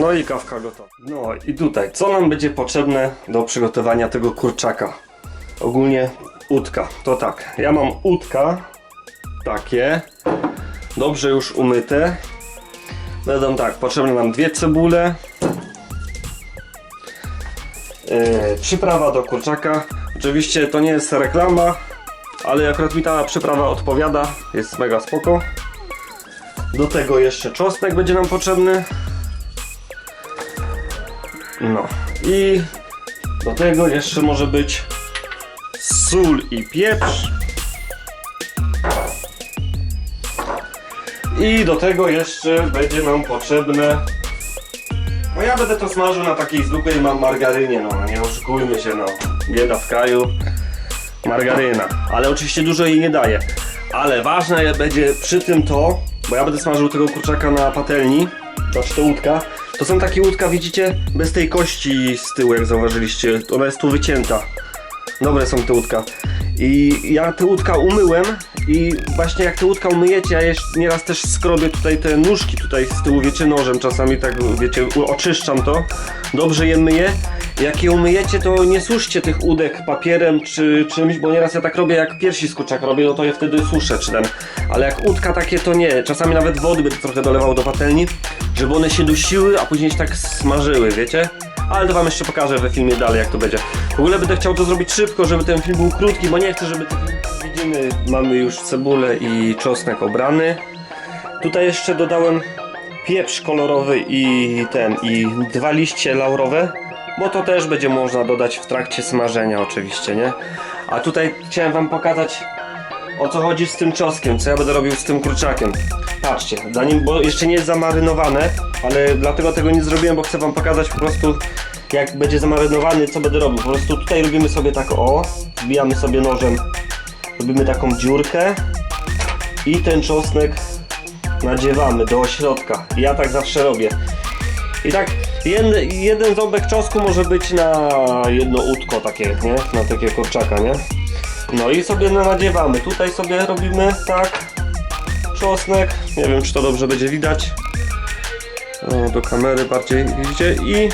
No i kawka gotowa. No i tutaj, co nam będzie potrzebne do przygotowania tego kurczaka? Ogólnie udka. To tak, ja mam udka takie, dobrze już umyte. Będą tak, potrzebne nam dwie cebule, Yy, przyprawa do kurczaka. Oczywiście to nie jest reklama, ale akurat mi ta przyprawa odpowiada, jest mega spoko. Do tego jeszcze czosnek będzie nam potrzebny. No i do tego jeszcze może być sól i pieprz. I do tego jeszcze będzie nam potrzebne no ja będę to smażył na takiej zwykłej ma- margarynie, no nie oszukujmy się, no. Bieda w kraju. Margaryna. Ale oczywiście dużo jej nie daje. Ale ważne będzie przy tym to, bo ja będę smażył tego kurczaka na patelni, znaczy to łódka. To są takie łódka, widzicie, bez tej kości z tyłu, jak zauważyliście. Ona jest tu wycięta. Dobre są te łódka. I ja te łódka umyłem i właśnie jak te łódka umyjecie, ja jeszcze nieraz też skrobię tutaj te nóżki tutaj z tyłu, wiecie, nożem czasami tak, wiecie, oczyszczam to. Dobrze je myję. Jak je umyjecie, to nie suszcie tych łódek papierem czy czymś, bo nieraz ja tak robię jak piersi z kurczaka robię, no to je wtedy suszę czy ten. Ale jak łódka takie to nie. Czasami nawet wody będę trochę dolewał do patelni, żeby one się dusiły, a później się tak smażyły, wiecie? Ale to wam jeszcze pokażę we filmie dalej jak to będzie. W ogóle będę chciał to zrobić szybko, żeby ten film był krótki, bo nie chcę, żeby widzimy, mamy już cebulę i czosnek obrany. Tutaj jeszcze dodałem pieprz kolorowy i ten, i dwa liście laurowe, bo to też będzie można dodać w trakcie smażenia oczywiście, nie? A tutaj chciałem wam pokazać o co chodzi z tym czosnkiem, co ja będę robił z tym kurczakiem. Patrzcie, zanim, bo jeszcze nie jest zamarynowane, ale dlatego tego nie zrobiłem, bo chcę wam pokazać po prostu jak będzie zamarynowany, co będę robił. Po prostu tutaj robimy sobie tak o, wbijamy sobie nożem, robimy taką dziurkę i ten czosnek nadziewamy do środka. Ja tak zawsze robię. I tak jeden, jeden ząbek czosnku może być na jedno łódko takie, nie? Na takie kurczaka, nie? No i sobie nadziewamy. Tutaj sobie robimy tak czosnek. Nie wiem, czy to dobrze będzie widać. O, do kamery bardziej widzicie i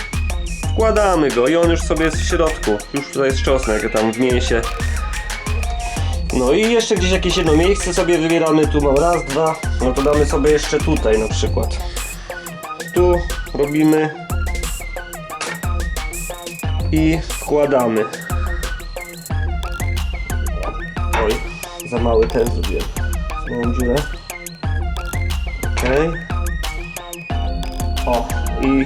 wkładamy go i on już sobie jest w środku. Już tutaj jest czosnek tam w mięsie. No i jeszcze gdzieś jakieś jedno miejsce sobie wybieramy. Tu mam raz, dwa. No to damy sobie jeszcze tutaj na przykład. Tu robimy i wkładamy. Oj, za mały ten zrobiłem. Małą dziurę. O, i,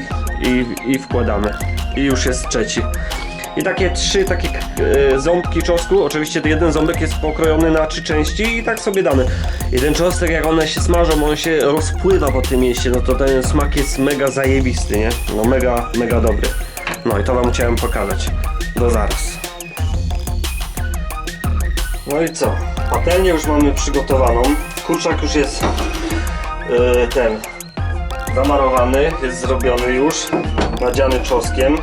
i, i wkładamy. I już jest trzeci. I takie trzy takie e, ząbki czosnku, oczywiście jeden ząbek jest pokrojony na trzy części i tak sobie damy. Jeden czosnek jak one się smażą, on się rozpływa po tym mieście, no to ten smak jest mega zajebisty, nie? No mega, mega dobry. No i to wam chciałem pokazać. Do zaraz. No i co? Patelnię już mamy przygotowaną. Kurczak już jest yy, ten zamarowany, jest zrobiony już, nadziany czosnkiem.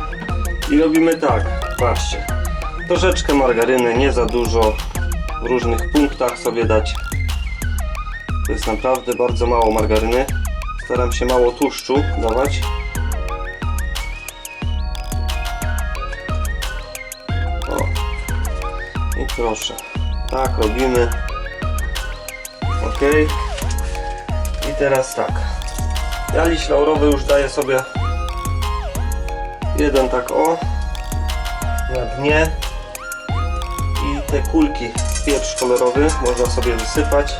I robimy tak, patrzcie. Troszeczkę margaryny, nie za dużo. W różnych punktach sobie dać. To jest naprawdę bardzo mało margaryny. Staram się mało tłuszczu dawać. Proszę. Tak robimy. Ok. I teraz tak. Ja liść laurowy już daję sobie. Jeden tak o. Na dnie. I te kulki. Pieprz kolorowy można sobie wysypać.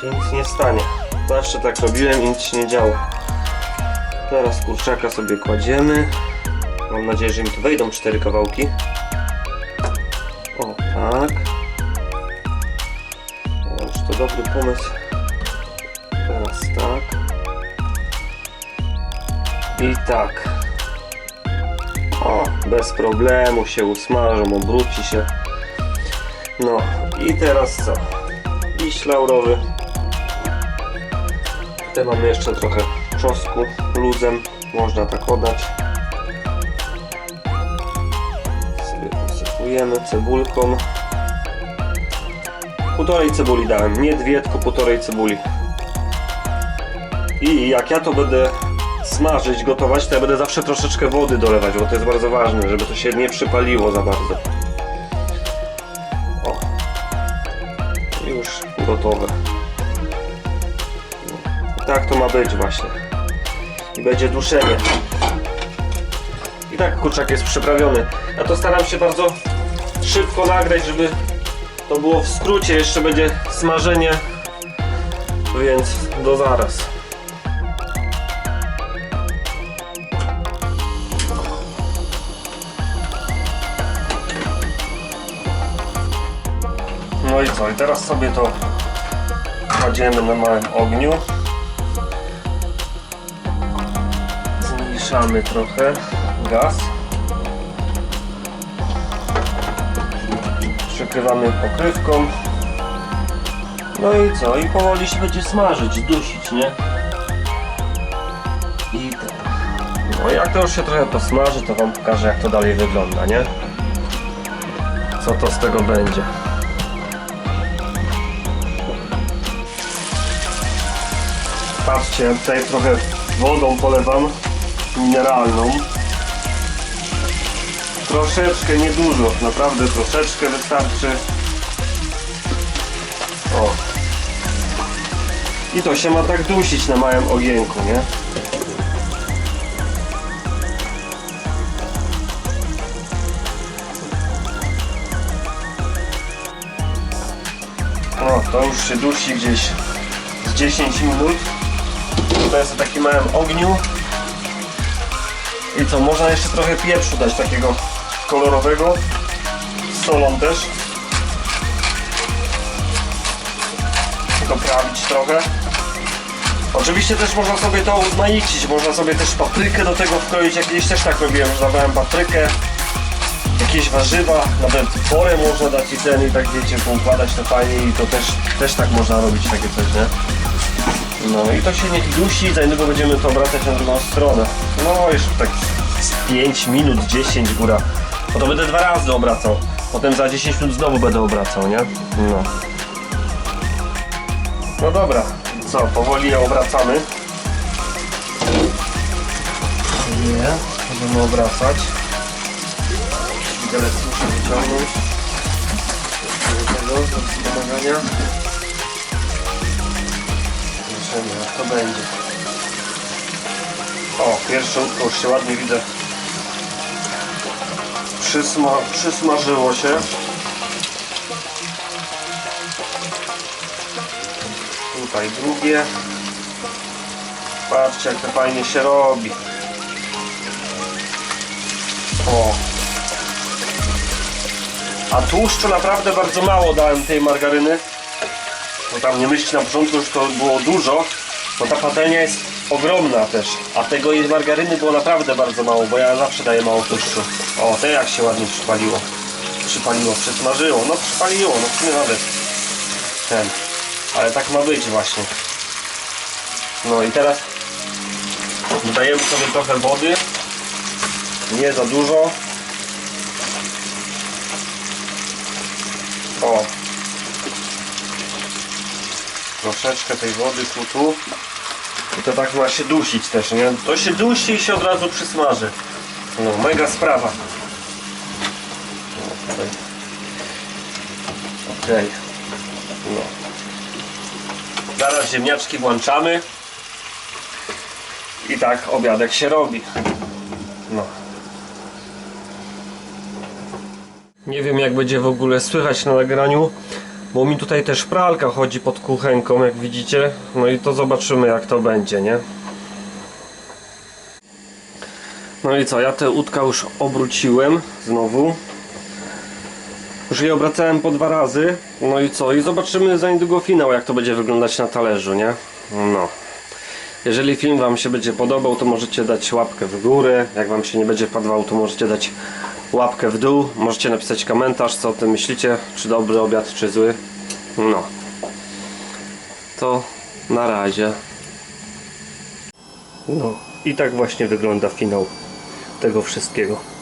Się nic nie stanie. Zawsze tak robiłem i nic się nie działo. Teraz kurczaka sobie kładziemy. Mam nadzieję, że mi tu wejdą cztery kawałki tak już to dobry pomysł teraz tak i tak o, bez problemu się usmażą, obróci się. No i teraz co? Liść laurowy. Tutaj mamy jeszcze trochę czosnku luzem. Można tak oddać. Posypujemy cebulką. Półtorej cebuli dałem, nie dwie, tylko półtorej cebuli. I jak ja to będę smażyć, gotować, to ja będę zawsze troszeczkę wody dolewać, bo to jest bardzo ważne, żeby to się nie przypaliło za bardzo. O. Już gotowe. I tak to ma być właśnie. I będzie duszenie. I tak kurczak jest przyprawiony. Ja to staram się bardzo szybko nagrać, żeby to było w skrócie. Jeszcze będzie smażenie, więc do zaraz. No i co? I teraz sobie to kładziemy na małym ogniu. Zmniejszamy trochę gaz. Przykrywamy pokrywką. No i co? I powoli się będzie smażyć, dusić, nie? I ten. No jak to już się trochę posmaży, to wam pokażę jak to dalej wygląda, nie? Co to z tego będzie. Patrzcie, tutaj trochę wodą polewam mineralną. Troszeczkę, niedużo, naprawdę troszeczkę wystarczy. O. I to się ma tak dusić na małym ogienku, nie? O, to już się dusi gdzieś z 10 minut. To jest na takim małym ogniu. I co, można jeszcze trochę pieprzu dać takiego kolorowego. Z solą też. Doprawić trochę. Oczywiście też można sobie to uzmaicić, można sobie też paprykę do tego wkroić, jak kiedyś też tak robiłem, że dawałem paprykę, jakieś warzywa, nawet porę można dać i ten i tak wiecie, poukładać to fajnie i to też, też tak można robić takie coś, nie? No i to się niech dusi, za niedługo będziemy to obracać na drugą stronę. No jeszcze tak z 5 minut, 10 góra. Bo to będę dwa razy obracał. Potem za 10 minut znowu będę obracał, nie? No. No dobra, co, powoli je obracamy. Nie, będziemy obracać. Widelec muszę wyciągnąć. Tego, do wspomagania. Zobaczymy jak to będzie. O, łódko już się ładnie widzę. Przysma przysmażyło się. Tutaj drugie. Patrzcie jak to fajnie się robi. O. A tłuszczu naprawdę bardzo mało dałem tej margaryny. No tam nie myślcie na początku, że to było dużo, bo ta patelnia jest ogromna też. A tego jej margaryny było naprawdę bardzo mało, bo ja zawsze daję mało tłuszczu. O, te jak się ładnie przypaliło. Przypaliło, przysmażyło. No przypaliło, no w sumie nawet ten. Ale tak ma być właśnie. No i teraz dodajemy sobie trochę wody. Nie za dużo. O, troszeczkę tej wody tu, tu. I to tak ma się dusić też, nie? To się dusi i się od razu przysmaży. No, mega sprawa. Okej. No. Zaraz ziemniaczki włączamy. I tak obiadek się robi. No. Nie wiem jak będzie w ogóle słychać na nagraniu, bo mi tutaj też pralka chodzi pod kuchenką, jak widzicie. No i to zobaczymy jak to będzie, nie? No i co, ja te łódka już obróciłem znowu. Już je obracałem po dwa razy. No i co, i zobaczymy za niedługo finał, jak to będzie wyglądać na talerzu, nie? No. Jeżeli film Wam się będzie podobał, to możecie dać łapkę w górę. Jak Wam się nie będzie podobał, to możecie dać łapkę w dół. Możecie napisać komentarz, co o tym myślicie. Czy dobry obiad, czy zły. No. To na razie. No. I tak właśnie wygląda finał tego wszystkiego.